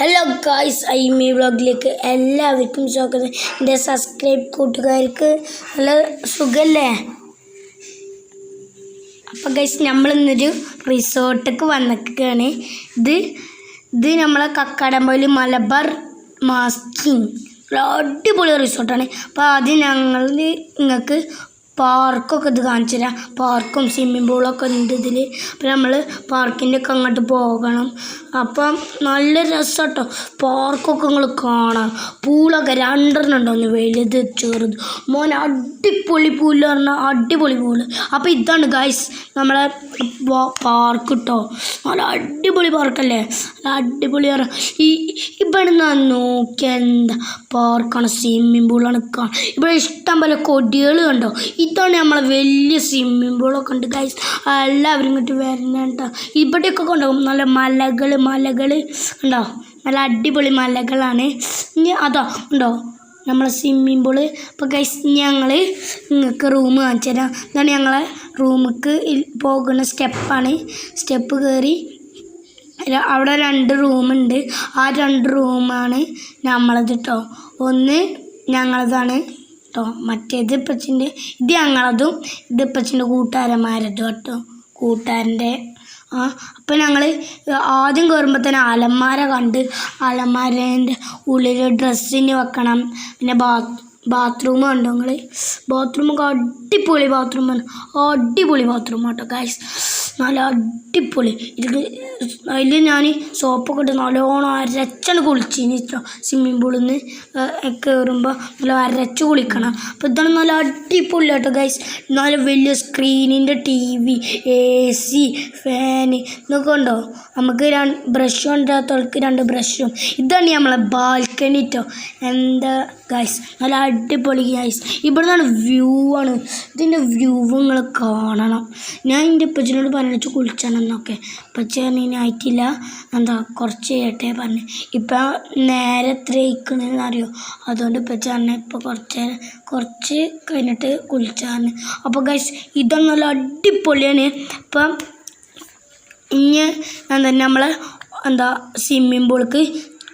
Hello guys I me വ്ളോഗിലേക്ക് എല്ലാവർക്കും സ്വാഗതം. എന്റെ സബ്സ്ക്രൈബ് കൂട്ടുകാർക്ക് നല്ല സുഖല്ലേ? അപ്പം ഗൈസ് നമ്മളിന്നൊരു റിസോർട്ടൊക്കെ വന്നിരിക്കുകയാണ്. ഇത് ഇത് നമ്മളെ കക്കാടമ്പയിൽ മലബാർ മാസ്കിങ് അടിപൊളി റിസോർട്ടാണ്. അപ്പോൾ ആദ്യം ഞങ്ങൾ നിങ്ങൾക്ക് പാർക്കൊക്കെ ഇത് കാണിച്ചു തരാം പാർക്കും സ്വിമ്മിംഗ് പൂളൊക്കെ ഉണ്ട് ഇതിൽ അപ്പം നമ്മൾ പാർക്കിന്റെ ഒക്കെ അങ്ങോട്ട് പോകണം. അപ്പം നല്ല രസമാട്ടോ പാർക്കൊക്കെ നിങ്ങൾ കാണാം പൂളൊക്കെ രണ്ടെണ്ണം വലുത് ചെറുത്. മോൻ അടിപൊളി പൂൽ പറഞ്ഞാൽ അടിപൊളി പൂൾ. അപ്പം ഇതാണ് ഗൈസ് നമ്മളെ പാർക്ക് കേട്ടോ നല്ല അടിപൊളി പാർക്കല്ലേ? അടിപൊളി പറഞ്ഞാൽ ഈ ഇവിടെ നിന്ന് നോക്കിയാൽ എന്താ? പാർക്കാണ് സ്വിമ്മിംഗ് പൂളാണ് കാണാം ഇവിടെ ഇഷ്ടം പോലെ കൊടികൾ കണ്ടോ? ഇതാണ് നമ്മളെ വലിയ സ്വിമ്മിംഗ് പൂളൊക്കെ ഉണ്ട് ഗൈസ് എല്ലാവരും ഇങ്ങോട്ട് വരുന്നുണ്ടോ ഇവിടെയൊക്കെ കൊണ്ടുപോകും. നല്ല മലകൾ മലകൾ ഉണ്ടോ നല്ല അടിപൊളി മലകളാണ്. ഇനി അതോ ഉണ്ടോ നമ്മളെ സ്വിമ്മിംഗ് പൂൾ അപ്പോൾ ഗൈസ് ഞങ്ങൾ നിങ്ങൾക്ക് റൂം കാണിച്ചു തരാം. ഇതാണ് ഞങ്ങളെ റൂമിക്ക് പോകുന്ന സ്റ്റെപ്പാണ്. സ്റ്റെപ്പ് കയറി അവിടെ രണ്ട് റൂമുണ്ട് ആ രണ്ട് റൂമാണ് നമ്മളത് കേട്ടോ ഒന്ന് ഞങ്ങളതാണ്. കേട്ടോ. മറ്റേത് ഇപ്പച്ചിന്റെ ഇത് ഞങ്ങളതും ഇത് ഇപ്പച്ചിന്റെ കൂട്ടുകാരന്മാരതും കേട്ടോ. കൂട്ടുകാരന്റെ ആ അപ്പം ഞങ്ങൾ ആദ്യം കയറുമ്പോൾ തന്നെ അലമാര കണ്ട് അലമാരേന്റെ ഉള്ളിൽ ഡ്രസ്സിന് വെക്കണം. പിന്നെ ബാത്ത് ബാത്റൂം കണ്ടോ നിങ്ങൾ ബാത്റൂമൊക്കെ അടിപൊളി ബാത്റൂമാണ് അടിപൊളി ബാത്റൂം കേട്ടോ ഗൈസ് നല്ല അടിപൊളി. ഇതിൽ അതിൽ ഞാൻ സോപ്പൊക്കെ ഇട്ട് നല്ലോണം അരച്ചാണ് കുളിച്ചിന് സ്വിമ്മിംഗ് പൂളിൽ നിന്ന് കയറുമ്പോൾ നല്ല അരച്ച് കുളിക്കണം. അപ്പോൾ ഇതാണ് നല്ല അടിപൊളി കേട്ടോ ഗൈസ് നല്ല വലിയ സ്ക്രീനിന്റെ T V A C fan ഇതൊക്കെ ഉണ്ടോ? നമുക്ക് ബ്രഷും ഉണ്ട് രണ്ട് ബ്രഷും ഇതാണ് നമ്മളെ ബാൽക്കണി കേട്ടോ എന്താ ഗൈസ് നല്ല അടിപൊളി ഗൈസ് ഇവിടെ നല്ല വ്യൂ ആണ്. ഇതിന്റെ വ്യൂ നിങ്ങൾ കാണണം. ഞാൻ എന്റെ ഉപ്പച്ചനോട് പറഞ്ഞു കുളിച്ചണമെന്നൊക്കെ ഉപ്പച്ച ആയിട്ടില്ല. എന്താ കുറച്ച് ചെയ്യട്ടെ പറഞ്ഞു. ഇപ്പം നേരെ എത്ര ഇരിക്കണമെന്ന് അറിയോ? അതുകൊണ്ട് ഉപ്പച്ച പറഞ്ഞ ഇപ്പോൾ കുറച്ച് കുറച്ച് കഴിഞ്ഞിട്ട് കുളിച്ചാണ് അപ്പോൾ ഗൈസ് ഇതൊന്നും നല്ല അടിപൊളിയാണ്. ഇപ്പം ഇനി എന്താ നമ്മളെ എന്താ സ്വിമ്മിംഗ് പൂൾക്ക്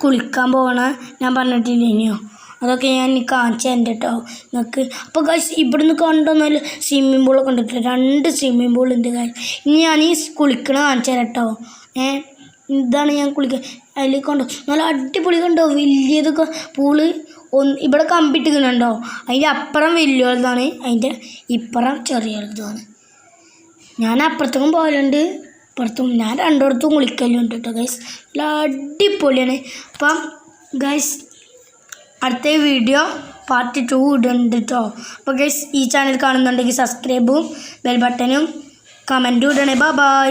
കുളിക്കാൻ പോകണ. ഞാൻ പറഞ്ഞിട്ടില്ലേനോ അതൊക്കെ ഞാൻ കാണിച്ചു തരണ്ട കേട്ടോ നിങ്ങൾക്ക് അപ്പോൾ ഗൈസ് ഇവിടുന്ന് കണ്ടുവന്നാൽ സ്വിമ്മിംഗ് പൂളൊക്കെ ഉണ്ട് ട്ടോ. രണ്ട് സ്വിമ്മിംഗ് പൂൾ ഉണ്ട് ഗൈസ് ഇനി ഞാൻ ഈ കുളിക്കണ കാണിച്ചു തരാം കേട്ടോ ഏ? ഇതാണ് ഞാൻ കുളിക്കുക അതിൽ കണ്ടോ നല്ല അടിപൊളി കണ്ടോ? വലിയതൊക്കെ പൂൾ ഒന്ന് ഇവിടെ കമ്പിട്ടിക്കുന്നുണ്ടോ അതിന്റെ അപ്പുറം വലിയതാണ് അതിന്റെ ഇപ്പുറം ചെറിയതാണ് ഞാൻ അപ്പുറത്തേക്കും പോകലുണ്ട്. ഇപ്പുറത്തും ഞാൻ രണ്ടിടത്തും കുളിക്കലുണ്ട് കേട്ടോ ഗൈസ് നല്ല അടിപൊളിയാണ്. അപ്പം ഗൈസ് അടുത്ത വീഡിയോ പാർട്ട് ടു ഇടുന്നുണ്ട് കേട്ടോ അപ്പോൾ ഗൈസ് ഈ ചാനൽ കാണുന്നുണ്ടെങ്കിൽ സബ്സ്ക്രൈബും ബെൽ ബട്ടനും കമന്റും ഇടണേ. ബൈ